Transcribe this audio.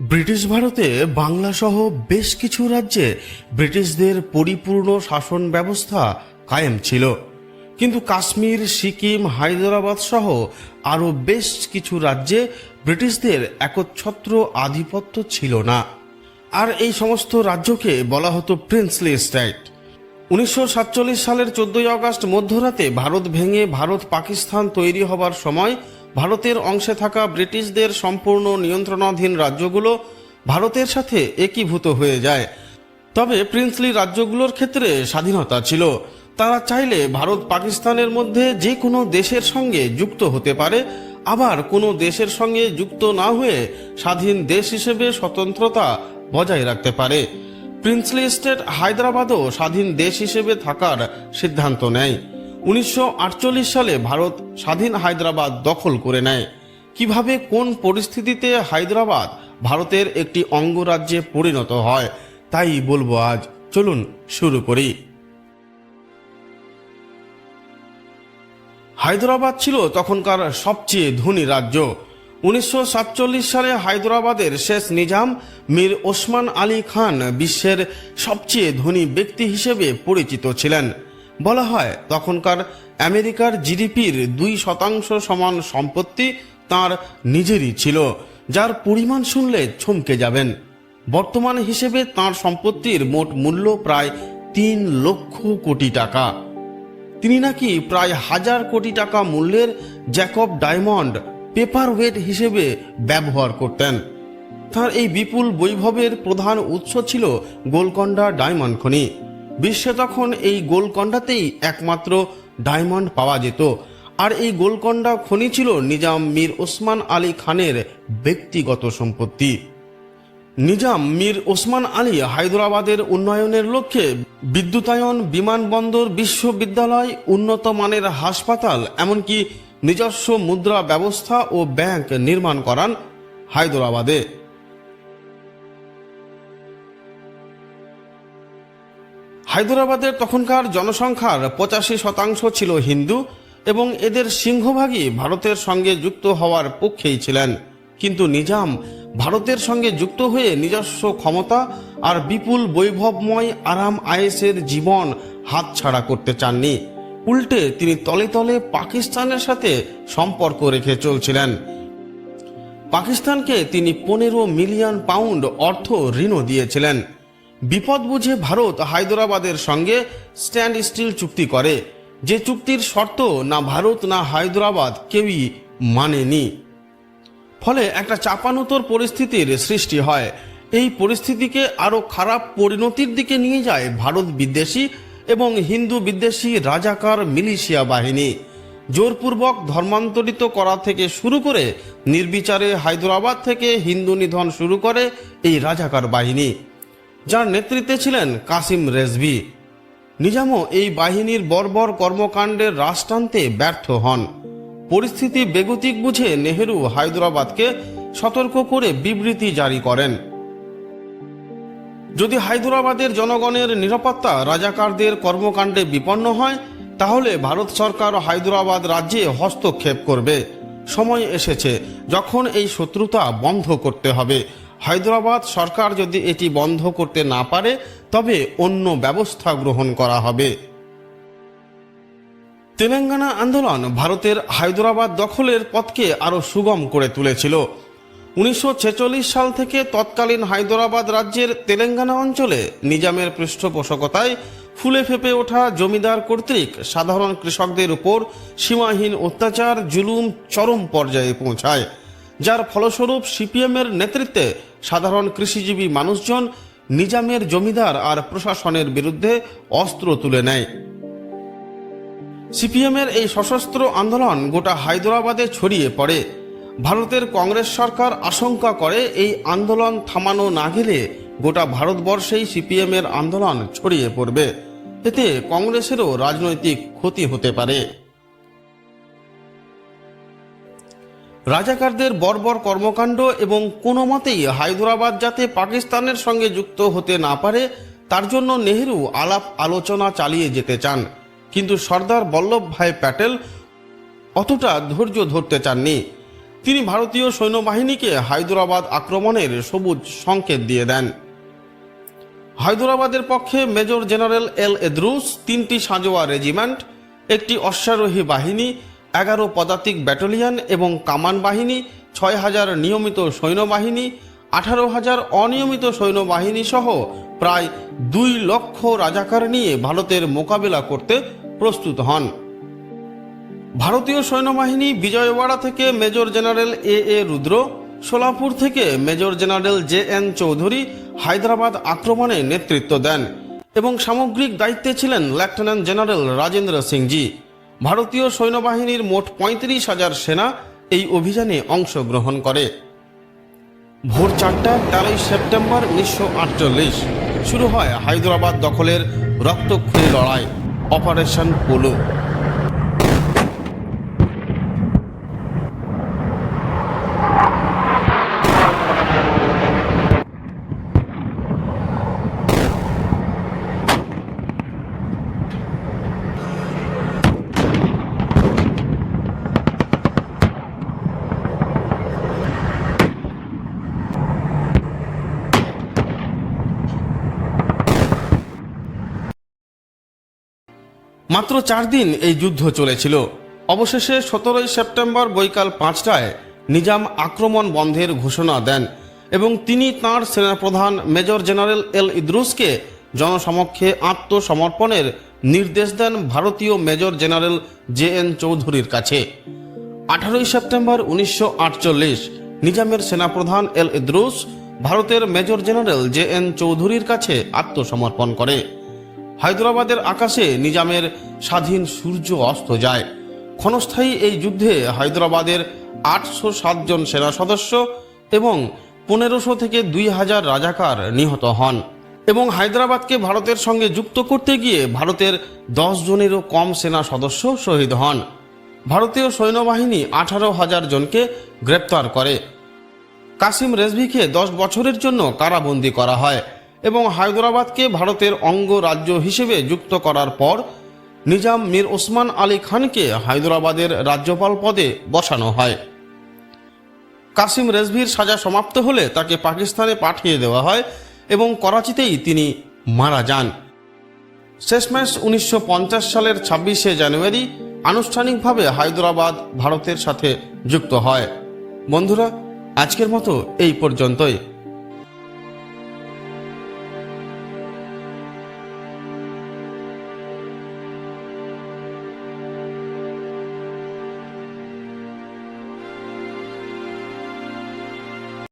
British ভারতে বাংলা সহ বেশ কিছু রাজ্যে ব্রিটিশদের পরিপূর্ণ শাসন ব্যবস্থা কায়েম ছিল। কিন্তু কাশ্মীর, সিকিম, হায়দ্রাবাদ সহ আরও বেশ কিছু রাজ্যে ব্রিটিশদের একচ্ছত্র আধিপত্য ছিল না। আর এই সমস্ত রাজ্যকে বলা হতো প্রিন্সলি স্টেট। উনিশশো সালের চোদ্দই আগস্ট মধ্যরাতে ভারত ভেঙে ভারত পাকিস্তান তৈরি হবার সময় ভারতের অংশে থাকা ব্রিটিশদের সম্পূর্ণ নিয়ন্ত্রণাধীন রাজ্যগুলো ভারতের সাথে একীভূত হয়ে যায়। তবে প্রিন্সলি রাজ্যগুলোর ক্ষেত্রে স্বাধীনতা ছিল। তারা চাইলে ভারত পাকিস্তানের মধ্যে যে কোনো দেশের সঙ্গে যুক্ত হতে পারে। আবার কোনো দেশের সঙ্গে যুক্ত না হয়ে স্বাধীন দেশ হিসেবে স্বতন্ত্রতা বজায় রাখতে পারে। প্রিন্সলি স্টেট হায়দ্রাবাদও স্বাধীন দেশ হিসেবে থাকার সিদ্ধান্ত নেয়। উনিশশো আটচল্লিশ সালে ভারত স্বাধীন হায়দ্রাবাদ দখল করে নেয়। কীভাবে কোন পরিস্থিতিতে হায়দ্রাবাদ ভারতের একটি অঙ্গরাজ্যে পরিণত হয়, তাই বলব আজ। চলুন শুরু করি। হায়দ্রাবাদ ছিল তখনকার সবচেয়ে ধনী রাজ্য। উনিশশো সাতচল্লিশ সালে হায়দ্রাবাদের শেষ নিজাম মীর ওসমান আলী খান বিশ্বের সবচেয়ে ধনী ব্যক্তি হিসেবে পরিচিত ছিলেন। বলা হয়, তখনকার আমেরিকার জিডিপির দুই শতাংশ সমান সম্পত্তি তার নিজেরই ছিল, যার পরিমাণ শুনলে চমকে যাবেন। বর্তমান হিসেবে তার সম্পত্তির মোট মূল্য প্রায় তিন লক্ষ কোটি টাকা। তিনি নাকি প্রায় হাজার কোটি টাকা মূল্যের জ্যাকব ডায়মন্ড পেপার ওয়েট হিসেবে ব্যবহার করতেন। তার এই বিপুল বৈভবের প্রধান উৎস ছিল গোলকন্ডা ডায়মন্ড খনি। বিশ্বে তখন এই গোলকন্ডাতেই একমাত্র ডায়মন্ড পাওয়া যেত। আর এই গোলকন্ডা খনি ছিল নিজাম মীর ওসমান আলী খানের ব্যক্তিগত সম্পত্তি। নিজাম মীর ওসমান আলী হায়দ্রাবাদের উন্নয়নের লক্ষ্যে বিদ্যুতায়ন, বিমানবন্দর, বিশ্ববিদ্যালয়, উন্নত মানের হাসপাতাল, এমনকি নিজস্ব মুদ্রা ব্যবস্থা ও ব্যাংক নির্মাণ করান হায়দ্রাবাদে। হায়দ্রাবাদের তখনকার জনসংখ্যার পঁচাশি শতাংশ ছিল হিন্দু এবং এদের সিংহভাগই ভারতের সঙ্গে যুক্ত হওয়ার পক্ষেই ছিলেন। কিন্তু নিজাম ভারতের সঙ্গে যুক্ত হয়ে নিজস্ব ক্ষমতা আর বিপুল বৈভবময় আরাম আয়েসের জীবন হাতছাড়া করতে চাননি। উল্টে তিনি তলে তলে পাকিস্তানের সাথে সম্পর্ক রেখে চলছিলেন। পাকিস্তানকে তিনি পনেরো মিলিয়ন পাউন্ড অর্থ ঋণও দিয়েছিলেন। বিপদ বুঝে ভারত হায়দ্রাবাদের সঙ্গে স্ট্যান্ড স্টিল চুক্তি করে। যে চুক্তির শর্ত না ভারত না হায়দ্রাবাদ কেউই মানেনি। ফলে একটা চাপানুতর পরিস্থিতির সৃষ্টি হয়। এই পরিস্থিতিকে আরও খারাপ পরিণতির দিকে নিয়ে যায় ভারত বিদ্বেষী এবং হিন্দু বিদ্বেষী রাজাকার মিলিশিয়া বাহিনী। জোরপূর্বক ধর্মান্তরিত করা থেকে শুরু করে নির্বিচারে হায়দ্রাবাদ থেকে হিন্দু নিধন শুরু করে এই রাজাকার বাহিনী। যার নেতৃত্বে ছিলেন কাসিম রেজভি। নিজামও এই বাহিনীর বর্বর কর্মকাণ্ডের রাশ টানতে ব্যর্থ হন। পরিস্থিতি বেগতিক বুঝে নেহেরু হায়দ্রাবাদকে সতর্ক করে বিবৃতি জারি করেন। যদি হায়দ্রাবাদের জনগণের নিরাপত্তা রাজাকারদের কর্মকাণ্ডে বিপন্ন হয়, তাহলে ভারত সরকার হায়দ্রাবাদ রাজ্যে হস্তক্ষেপ করবে। সময় এসেছে যখন এই শত্রুতা বন্ধ করতে হবে। হায়দ্রাবাদ সরকার যদি এটি বন্ধ করতে না পারে, তবে অন্য ব্যবস্থা গ্রহণ করা হবে। তেলেঙ্গানা আন্দোলন ভারতের হায়দ্রাবাদ দখলের পথকে আরও সুগম করে তুলেছিল। উনিশশো ছেচল্লিশ সাল থেকে তৎকালীন হায়দ্রাবাদ রাজ্যের তেলেঙ্গানা অঞ্চলে নিজামের পৃষ্ঠপোষকতায় ফুলে ফেপে ওঠা জমিদার কর্তৃক সাধারণ কৃষকদের উপর সীমাহীন অত্যাচার জুলুম চরম পর্যায়ে পৌঁছায়, যার ফলস্বরূপ সিপিএমের নেতৃত্বে সাধারণ কৃষিজীবী মানুষজন নিজামের জমিদার আর প্রশাসনের বিরুদ্ধে অস্ত্র তুলে নেয়। সিপিএমের এই সশস্ত্র আন্দোলন গোটা হায়দ্রাবাদে ছড়িয়ে পড়ে। ভারতের কংগ্রেস সরকার আশঙ্কা করে এই আন্দোলন থামানো না গেলে গোটা ভারতবর্ষেই সিপিএমের আন্দোলন ছড়িয়ে পড়বে। এতে কংগ্রেসেরও রাজনৈতিক ক্ষতি হতে পারে। রাজাকারদের বর্বর কর্মকাণ্ড এবং কোনো মতেই হায়দ্রাবাদ যাতে পাকিস্তানের সঙ্গে যুক্ত হতে না পারে, তার জন্য নেহেরু আলাপ আলোচনা চালিয়ে যেতে চান। কিন্তু সর্দার বল্লভভাই প্যাটেল অতটা ধৈর্য ধরতে চাননি। তিনি ভারতীয় সৈন্যবাহিনীকে হায়দরাবাদ আক্রমণের সবুজ সংকেত দিয়ে দেন। হায়দরাবাদের পক্ষে মেজর জেনারেল এল এদ্রুস তিনটি সাঁজোয়া রেজিমেন্ট, একটি অশ্বারোহী বাহিনী এগারো পদাতিক ব্যাটালিয়ন এবং কামান বাহিনী, ছয় হাজার নিয়মিত সৈন্যবাহিনী, আঠারো হাজার অনিয়মিত সৈন্যবাহিনী সহ প্রায় দুই লক্ষ রাজাকার নিয়ে ভারতের মোকাবিলা করতে প্রস্তুত হন। ভারতীয় সৈন্যবাহিনী বিজয়ওয়াড়া থেকে major general A A Rudra, Solapur থেকে major general J N Chaudhuri Hyderabad আক্রমণে নেতৃত্ব দেন এবং সামগ্রিক দায়িত্বে ছিলেন লেফটেন্যান্ট জেনারেল রাজেন্দ্র সিংজি। ভারতীয় সৈন্যবাহিনীর মোট পঁয়ত্রিশ হাজার সেনা এই অভিযানে অংশগ্রহণ করে। ভোর চারটা, তেরোই সেপ্টেম্বর উনিশশো আটচল্লিশ, শুরু হয় হায়দ্রাবাদ দখলের রক্তক্ষয়ী লড়াই, অপারেশন পোলো। মাত্র চার দিন এই যুদ্ধ চলেছিল। অবশেষে সতেরোই সেপ্টেম্বর বৈকাল পাঁচটায় নিজাম আক্রমণ বন্ধের ঘোষণা দেন এবং তিনি তাঁর সেনাপ্রধান মেজর জেনারেল এল ইদ্রুসকে জনসমক্ষে আত্মসমর্পণের নির্দেশ দেন ভারতীয় মেজর জেনারেল জে এন চৌধুরীর কাছে। আঠারোই সেপ্টেম্বর উনিশশো আটচল্লিশ নিজামের সেনাপ্রধান এল ইদ্রুস ভারতের মেজর জেনারেল জে এন চৌধুরীর কাছে আত্মসমর্পণ করে। হায়দ্রাবাদের আকাশে নিজামের স্বাধীন সূর্য অস্ত যায়। ক্ষণস্থায়ী এই যুদ্ধে হায়দ্রাবাদের আটশো সাতজন সেনা সদস্য এবং পনেরোশো থেকে দুই হাজার রাজাকার নিহত হন এবং হায়দ্রাবাদকে ভারতের সঙ্গে যুক্ত করতে গিয়ে ভারতের দশ জনেরও কম সেনা সদস্য শহীদ হন। ভারতীয় সৈন্যবাহিনী আঠারো হাজার জনকে গ্রেপ্তার করে। কাসিম রেজভিকে দশ বছরের জন্য কারাবন্দী করা হয়। এবং হায়দরাবাদকে ভারতের অঙ্গ রাজ্য হিসেবে যুক্ত করার পর, নিজাম মীর ওসমান আলী খানকে হায়দরাবাদের রাজ্যপাল পদে বসানো হয়। কাসিম রেজভির সাজা সমাপ্ত হলে তাকে পাকিস্তানে পাঠিয়ে দেওয়া হয় এবং করাচিতেই তিনি মারা যান। শেষমেশ উনিশশো সালের ছাব্বিশে জানুয়ারি আনুষ্ঠানিকভাবে হায়দরাবাদ ভারতের সাথে যুক্ত হয়। বন্ধুরা, আজকের মতো এই পর্যন্তই।